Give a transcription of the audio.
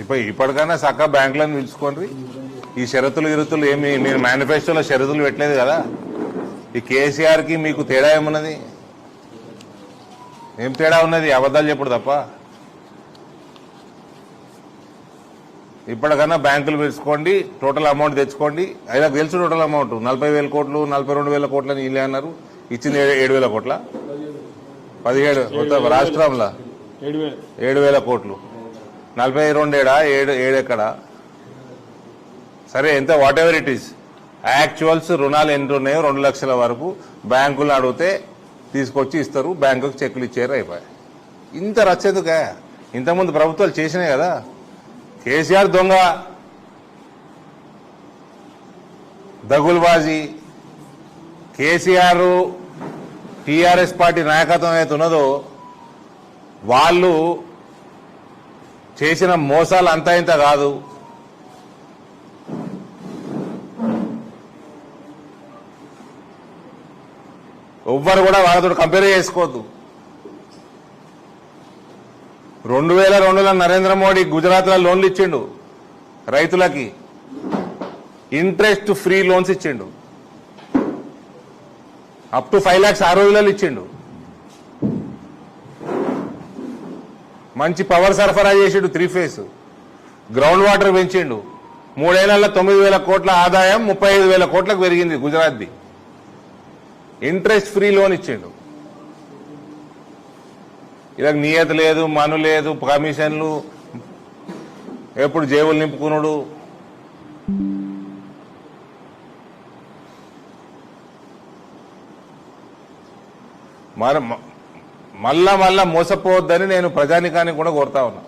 ఇప్పుడు ఇప్పటికైనా చక్క బ్యాంకులను పిలుచుకోండి. ఈ షరతులు ఇరుతులు ఏమి మీరు మేనిఫెస్టోలో షరతులు పెట్టలేదు కదా? ఈ కేసీఆర్కి మీకు తేడా ఏమున్నది? ఏం తేడా ఉన్నది? అబద్ధాలు చెప్పుడు తప్ప. ఇప్పటికన్నా బ్యాంకులు పిలుచుకోండి టోటల్ అమౌంట్ తెచ్చుకోండి. అయినా తెలుసు టోటల్ అమౌంట్ నలభై వేల కోట్లు నలభై రెండు వేల కోట్లు అని వీళ్ళే అన్నారు. ఇచ్చింది ఏడు- వేల కోట్ల? పదిహేడు రాష్ట్రంలో? ఏడు వేల కోట్లు. నలభై రెండేడా? ఏడు ఏడెక్కడా? సరే ఎంత? Whatever it is actuals రుణాలు ఎన్ని ఉన్నాయో రెండు లక్షల వరకు బ్యాంకులు అడిగితే తీసుకొచ్చి ఇస్తారు. బ్యాంకుకి చెక్కులు ఇచ్చారు అయిపోయాయి. ఇంత రచ్చేందుకే ఇంతకుముందు ప్రభుత్వాలు చేసినాయి కదా. కేసీఆర్ దొంగ దగుల్బాజీ కేసీఆర్ టీఆర్ఎస్ పార్టీ నాయకత్వం అయితే ఉన్నదో వాళ్ళు చేసిన మోసాలు అంతా ఇంత కాదు. ఎవ్వరు కూడా వాళ్ళతో కంపేర్ చేసుకోవద్దు. రెండు వేల రెండులో నరేంద్ర మోడీ గుజరాత్లో లోన్లు ఇచ్చిండు రైతులకి. ఇంట్రెస్ట్ ఫ్రీ లోన్స్ ఇచ్చిండు. అప్ టు ఫైవ్ లాక్స్ ఆ రోజులలో ఇచ్చిండు. మంచి పవర్ సరఫరా చేసిండు త్రీ ఫేస్. గ్రౌండ్ వాటర్ పెంచిండు. మూడేళ్ళలో తొమ్మిది వేల కోట్ల ఆదాయం ముప్పై ఐదు వేల కోట్లకు పెరిగింది గుజరాత్ది. ఇంట్రెస్ట్ ఫ్రీ లోన్ ఇచ్చిండు. ఇలా నియత లేదు మను లేదు కమిషన్లు ఎప్పుడు జేబులు నింపుకున్నాడు మన మళ్ళా మళ్ళా మోసపోవద్దని నేను ప్రజానికానికి కూడా కోరుతా ఉన్నా.